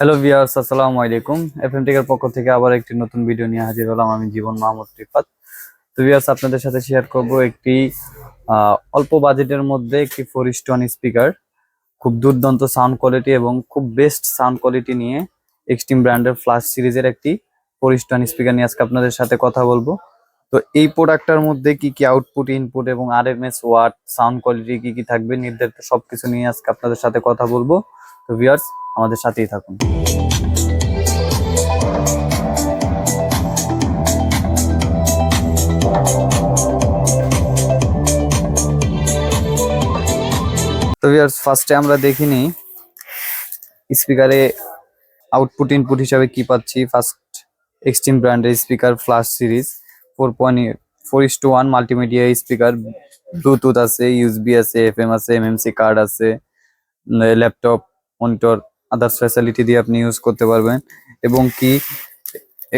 Hello viewers, আসসালামু আলাইকুম। FM টেকের পক্ষ থেকে আবার একটি নতুন ভিডিও নিয়ে হাজির হলাম আমি জীবন মাহমুদ রিফাত। তো ভিউয়ার্স, আপনাদের সাথে শেয়ার করব একটি অল্প বাজেটের মধ্যে একটি ফোর স্টোন স্পিকার খুব দুর্দান্ত সাউন্ড কোয়ালিটি এবং খুব বেস্ট সাউন্ড কোয়ালিটি নিয়ে এক্সট্রিম ব্র্যান্ডের ফ্লাশ সিরিজের একটি ফোর স্টোন স্পিকার নিয়ে আজকে আপনাদের সাথে কথা বলব। তো এই প্রোডাক্টটার মধ্যে কি কি আউটপুট ইনপুট এবং R M S watt sound quality কি কি থাকবে নির্ধারিত সবকিছু নিয়ে আজকে আপনাদের সাথে কথা বলব। তো ভিউয়ার্স, আমাদের সাথেই থাকুন। তো ভিউয়ার্স ফার্স্টে আমরা দেখিনি স্পিকারে আউটপুট ইনপুট হিসাবে কি পাচ্ছি। ফার্স্ট এক্সট্রিম ব্র্যান্ডের speaker flash series four point four is two one multimedia speaker Bluetooth আছে ইউএসবি আছে এফএম আছে এমএমসি কার্ড আছে ল্যাপটপ মনিটর আদার্স ফ্যাসিলিটি দিয়ে আপনি ইউজ করতে পারবেন। এবং কি,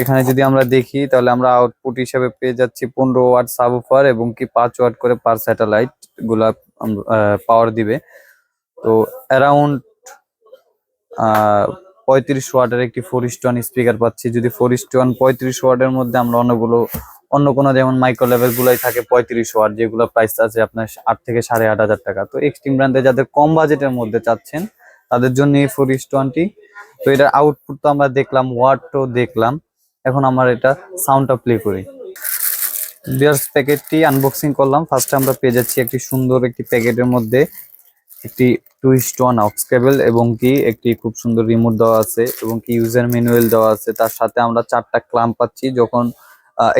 এখানে যদি আমরা দেখি, তাহলে আমরা আউটপুট হিসাবে পেয়ে যাচ্ছি পনেরো ওয়াট সাবউফার এবং কি পাঁচ ওয়াট করে পার স্যাটেলাইটগুলা পাওয়ার দিবে। তো অ্যারাউন্ড পঁয়ত্রিশ ওয়াটের একটি ফোর ওয়ান স্পিকার পাচ্ছি। যদি ফোর ওয়ান পঁয়ত্রিশ ওয়াটের মধ্যে আমরা অন্যগুলো অন্য কোনো যেমন মাইক্রো লেভেল গুলাই থাকে পঁয়ত্রিশ ওয়াট, যেগুলো প্রাইস আছে আপনার আট থেকে সাড়ে আট হাজার টাকা। তো এক্সট্রিম ব্র্যান্ডে যাদের কম বাজেটের মধ্যে চাচ্ছেন তাদের জন্য এই ফোর ওয়ানটি তো এটার আউটপুট তো আমরা দেখলাম ওয়াটও দেখলাম। এখন আমার এটা সাউন্ডটা প্লে করি। বিয়ার্স প্যাকেটটি আনবক্সিং করলাম। ফার্স্টে আমরা পেয়ে যাচ্ছি একটি সুন্দর একটি প্যাকেটের মধ্যে একটি টুইস্ট ওয়ান অক্স কেবল এবং কি একটি খুব সুন্দর রিমোট দেওয়া আছে এবং কি ইউজার ম্যানুয়াল দেওয়া আছে। তার সাথে আমরা চারটা ক্লাম পাচ্ছি। যখন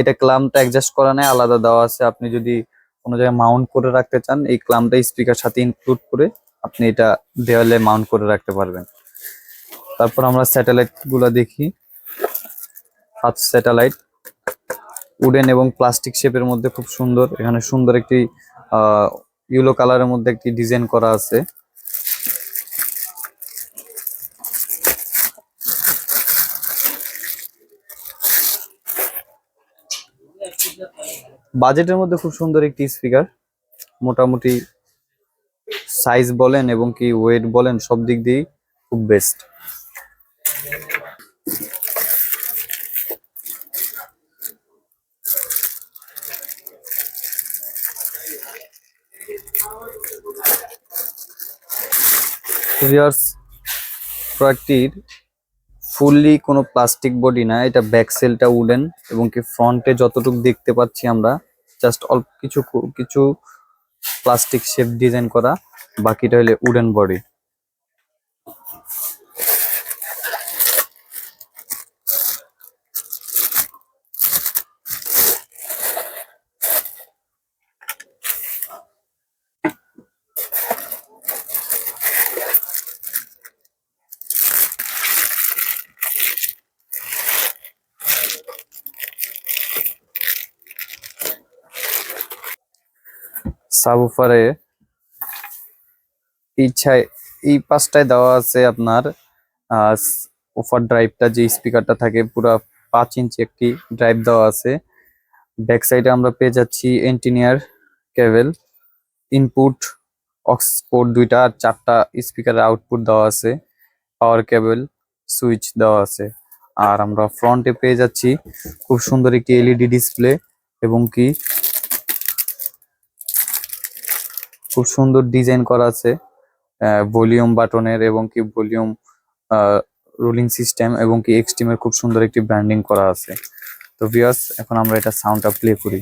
এটা ক্লামটা অ্যাডজাস্ট করা নেই, আলাদা দেওয়া আছে। আপনি যদি কোনো জায়গায় মাউন্ট করে রাখতে চান, এই ক্লামটা স্পিকার সাথে ইনক্লুড করে আপনি এটা দেওয়ালে মাউন্ট করে রাখতে পারবেন। তারপর আমরা স্যাটেলাইটগুলা দেখি। পাঁচ স্যাটেলাইট উডেন এবং প্লাস্টিক শেপের মধ্যে খুব সুন্দর। এখানে সুন্দর একটি ইয়েলো কালারের মধ্যে একটি ডিজাইন করা আছে। বাজেটের মধ্যে খুব সুন্দর একটি স্পিকার মোটামুটি সাইজ বলেন এবং কি ওয়েট বলেন, সব দিক দিয়েই খুব বেস্ট ভিউয়ার্স প্রোডাক্টটির ফুললি কোনো প্লাস্টিক বডি না, এটা ব্যাক সেলটা উডেন এবং কি ফ্রন্টে যতটুকু দেখতে পাচ্ছি আমরা জাস্ট অল্প কিছু কিছু প্লাস্টিক শেপ ডিজাইন করা। বাকিটা হলে উডেন বডি। ইচ্ছায়, এই পাশটায় দেওয়া আছে আপনার ওফার ড্রাইভটা যে স্পিকারটা থাকে, পুরো পাঁচ ইঞ্চি একটি ড্রাইভ দেওয়া আছে। ব্যাক সাইডে আমরা পেয়ে যাচ্ছি এন্টিনিয়ার কেবল ইনপুট অক্সপোর্ট দুইটা আর চারটা স্পিকারের আউটপুট দেওয়া আছে। পাওয়ার কেবল সুইচ দেওয়া আছে। আর আমরা ফ্রন্টে পেয়ে যাচ্ছি খুব সুন্দর একটি এলইডি ডিসপ্লে এবং কি খুব সুন্দর ডিজাইন করা আছে। ভলিউম বাটনের এবং কি ভলিউম রুলিং সিস্টেম এবং কি এক্সট্রিমের খুব সুন্দর একটি ব্র্যান্ডিং করা আছে। তো ভিউয়ার্স এখন আমরা এটা সাউন্ডটা প্লে করি।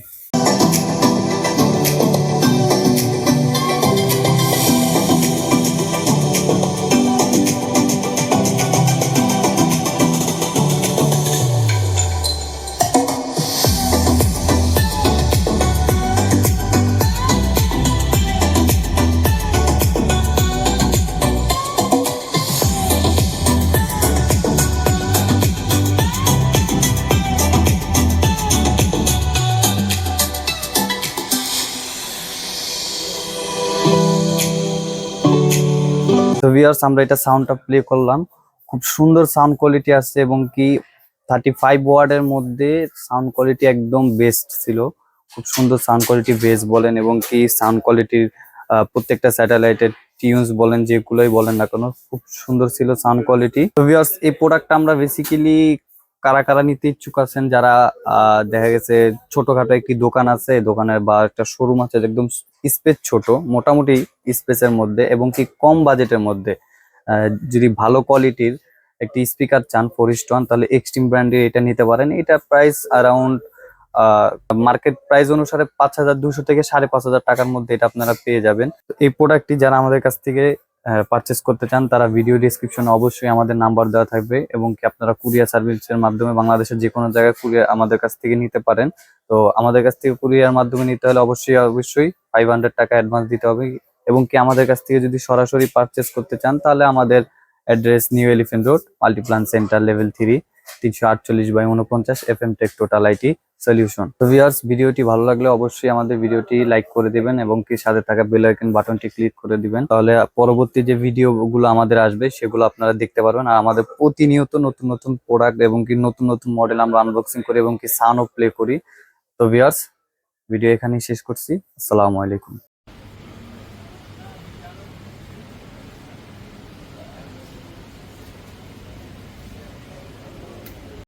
তো ভিউয়ার্স আমরা এটা সাউন্ডটা প্লে করলাম। খুব সুন্দর সাউন্ড কোয়ালিটি আছে এবং কি থার্টি ফাইভ ওয়ার্ডের মধ্যে সাউন্ড কোয়ালিটি একদম বেস্ট ছিল। খুব সুন্দর সাউন্ড কোয়ালিটি বেস বলেন এবং কি সাউন্ড কোয়ালিটির প্রত্যেকটা স্যাটেলাইটের টিউনস বলেন, যেগুলোই বলেন না কেন, খুব সুন্দর ছিল সাউন্ড কোয়ালিটি তো ভিউয়ার্স এই প্রোডাক্টটা আমরা বেসিক্যালি কারা কারা নিতে ইচ্ছুক আছেন? যারা দেখা গেছে ছোটখাটো একটি দোকান আছে দোকানের বা একটা শোরুম আছে, একদম স্পেস ছোট, মোটামুটি স্পেসের মধ্যে এবং কি কম বাজেটের মধ্যে। যদি ভালো কোয়ালিটির একটি স্পিকার চান ফোর ওয়ান তাহলে এক্সট্রিম ব্র্যান্ডের এটা নিতে পারেন। এটা প্রাইস অ্যারাউন্ড মার্কেট প্রাইস অনুসারে পাঁচ হাজার দুশো থেকে সাড়ে পাঁচ হাজার টাকার মধ্যে এটা আপনারা পেয়ে যাবেন। এই প্রোডাক্টটি যারা আমাদের কাছ থেকে পারচেস করতে চান, তারা ভিডিও ডিসক্রিপশনে অবশ্যই আমাদের নাম্বার দেওয়া থাকবে এবং কি আপনারা কুরিয়ার সার্ভিসের মাধ্যমে বাংলাদেশের যে কোনো জায়গায় কুরিয়ার আমাদের কাছ থেকে নিতে পারেন। তো আমাদের কাছ থেকে কুরিয়ার মাধ্যমে নিতে হলে অবশ্যই অবশ্যই ফাইভ হান্ড্রেড টাকা অ্যাডভান্স দিতে হবে এবং কি আমাদের কাছ থেকে যদি সরাসরি পারচেস করতে চান, তাহলে আমাদের address New Elephant Road Multiplan centre level three তিনশো আটচল্লিশ বাই উনপঞ্চাশ F M tech total IT solution. তো ভিউয়ার্স ভিডিওটি ভালো লাগলে অবশ্যই আমাদের ভিডিওটি লাইক করে দিবেন এবং কি সাথে থাকা বেল আইকন বাটনটি ক্লিক করে দিবেন। তাহলে পরবর্তী যে ভিডিওগুলো আমাদের আসবে, সেগুলো আপনারা দেখতে পারবেন। আর আমাদের প্রতিনিয়ত নতুন নতুন প্রোডাক্ট এবং কি নতুন নতুন মডেল আমরা আনবক্সিং করি এবং কি সাউন্ডও প্লে করি। তো ভিউয়ার্স ভিডিও এখানেই শেষ করছি। আসসালামু আলাইকুম।